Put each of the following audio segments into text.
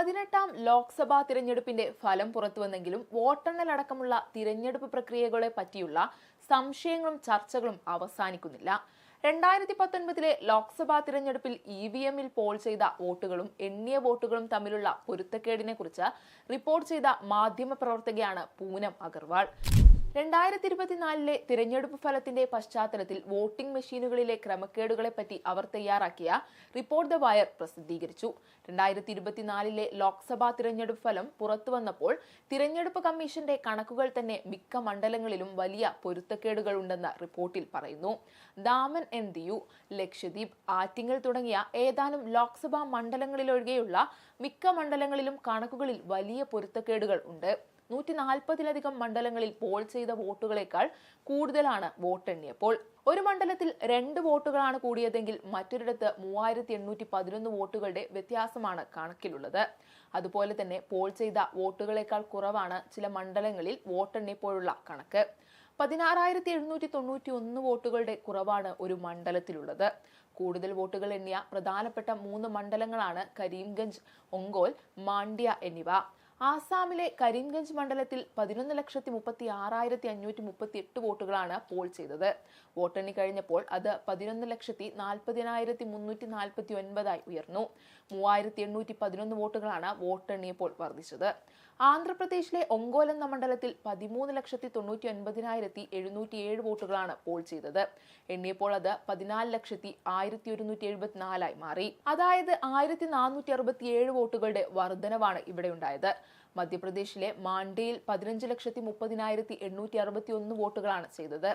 പതിനെട്ടാം ലോക്സഭാ തിരഞ്ഞെടുപ്പിന്റെ ഫലം പുറത്തുവന്നെങ്കിലും വോട്ടെണ്ണലടക്കമുള്ള തിരഞ്ഞെടുപ്പ് പ്രക്രിയകളെ പറ്റിയുള്ള സംശയങ്ങളും ചർച്ചകളും അവസാനിക്കുന്നില്ല. രണ്ടായിരത്തി പത്തൊൻപതിലെ ലോക്സഭാ തിരഞ്ഞെടുപ്പിൽ ഇ വി എമ്മിൽ പോൾ ചെയ്ത വോട്ടുകളും എണ്ണിയ വോട്ടുകളും തമ്മിലുള്ള പൊരുത്തക്കേടിനെ കുറിച്ച് റിപ്പോർട്ട് ചെയ്ത മാധ്യമപ്രവർത്തകയാണ് പൂനം അഗർവാൾ. രണ്ടായിരത്തി ഇരുപത്തിനാലിലെ തിരഞ്ഞെടുപ്പ് ഫലത്തിന്റെ പശ്ചാത്തലത്തിൽ വോട്ടിംഗ് മെഷീനുകളിലെ ക്രമക്കേടുകളെപ്പറ്റി അവർ തയ്യാറാക്കിയ റിപ്പോർട്ട് ദ വയർ പ്രസിദ്ധീകരിച്ചു. രണ്ടായിരത്തി ഇരുപത്തിനാലിലെ ലോക്സഭാ തിരഞ്ഞെടുപ്പ് ഫലം പുറത്തുവന്നപ്പോൾ തിരഞ്ഞെടുപ്പ് കമ്മീഷന്റെ കണക്കുകൾ തന്നെ മിക്ക മണ്ഡലങ്ങളിലും വലിയ പൊരുത്തക്കേടുകൾ ഉണ്ടെന്ന് റിപ്പോർട്ടിൽ പറയുന്നു. ദാമൻ എൻ ദിയു ലക്ഷദ്വീപ് ആറ്റിങ്ങൽ തുടങ്ങിയ ഏതാനും ലോക്സഭാ മണ്ഡലങ്ങളിലൊഴികെയുള്ള മിക്ക മണ്ഡലങ്ങളിലും കണക്കുകളിൽ വലിയ പൊരുത്തക്കേടുകൾ ഉണ്ട്. നൂറ്റി നാൽപ്പതിലധികം മണ്ഡലങ്ങളിൽ പോൾ ചെയ്ത വോട്ടുകളേക്കാൾ കൂടുതലാണ് വോട്ടെണ്ണിയപ്പോൾ. ഒരു മണ്ഡലത്തിൽ രണ്ട് വോട്ടുകളാണ് കൂടിയതെങ്കിൽ മറ്റൊരിടത്ത് മൂവായിരത്തി എണ്ണൂറ്റി പതിനൊന്ന് വോട്ടുകളുടെ വ്യത്യാസമാണ് കണക്കിലുള്ളത്. അതുപോലെ തന്നെ പോൾ ചെയ്ത വോട്ടുകളേക്കാൾ കുറവാണ് ചില മണ്ഡലങ്ങളിൽ വോട്ടെണ്ണിയപ്പോഴുള്ള കണക്ക്. പതിനാറായിരത്തി എഴുന്നൂറ്റി തൊണ്ണൂറ്റി ഒന്ന് വോട്ടുകളുടെ കുറവാണ് ഒരു മണ്ഡലത്തിലുള്ളത്. കൂടുതൽ വോട്ടുകൾ എണ്ണിയ പ്രധാനപ്പെട്ട മൂന്ന് മണ്ഡലങ്ങളാണ് കരീംഗഞ്ച് ഒങ്കോൽ മാണ്ഡ്യ എന്നിവ. ആസാമിലെ കരീംഗഞ്ച് മണ്ഡലത്തിൽ പതിനൊന്ന് ലക്ഷത്തി മുപ്പത്തി ആറായിരത്തി അഞ്ഞൂറ്റി മുപ്പത്തി എട്ട് വോട്ടുകളാണ് പോൾ ചെയ്തത്. വോട്ടെണ്ണി കഴിഞ്ഞപ്പോൾ അത് പതിനൊന്ന് ലക്ഷത്തി നാൽപ്പതിനായിരത്തി മുന്നൂറ്റി നാൽപ്പത്തി ഒൻപതായി ഉയർന്നു. മൂവായിരത്തി എണ്ണൂറ്റി പതിനൊന്ന് വോട്ടുകളാണ് വോട്ടെണ്ണിയപ്പോൾ വർദ്ധിച്ചത്. ആന്ധ്രാപ്രദേശിലെ ഒങ്കോൽ എന്ന മണ്ഡലത്തിൽ പതിമൂന്ന് ലക്ഷത്തി തൊണ്ണൂറ്റി ഒൻപതിനായിരത്തി എഴുന്നൂറ്റി ഏഴ് വോട്ടുകളാണ് പോൾ ചെയ്തത്. എണ്ണിയപ്പോൾ അത് പതിനാല് ലക്ഷത്തി ആയിരത്തി ഒരുന്നൂറ്റി എഴുപത്തിനാലായി മാറി. അതായത് ആയിരത്തി നാനൂറ്റി അറുപത്തി ഏഴ് വോട്ടുകളുടെ വർധനവാണ് ഇവിടെ ഉണ്ടായത്. മധ്യപ്രദേശിലെ മാണ്ഡിയിൽ പതിനഞ്ച് ലക്ഷത്തി മുപ്പതിനായിരത്തി എണ്ണൂറ്റി അറുപത്തി ഒന്ന് വോട്ടുകളാണ് ചെയ്തത്.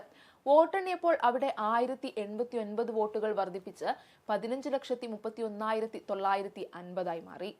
വോട്ടെണ്ണിയപ്പോൾ അവിടെ ആയിരത്തി എൺപത്തി ഒൻപത് വോട്ടുകൾ വർദ്ധിപ്പിച്ച് പതിനഞ്ച് ലക്ഷത്തി മുപ്പത്തി ഒന്നായിരത്തി തൊള്ളായിരത്തി അൻപതായി മാറി.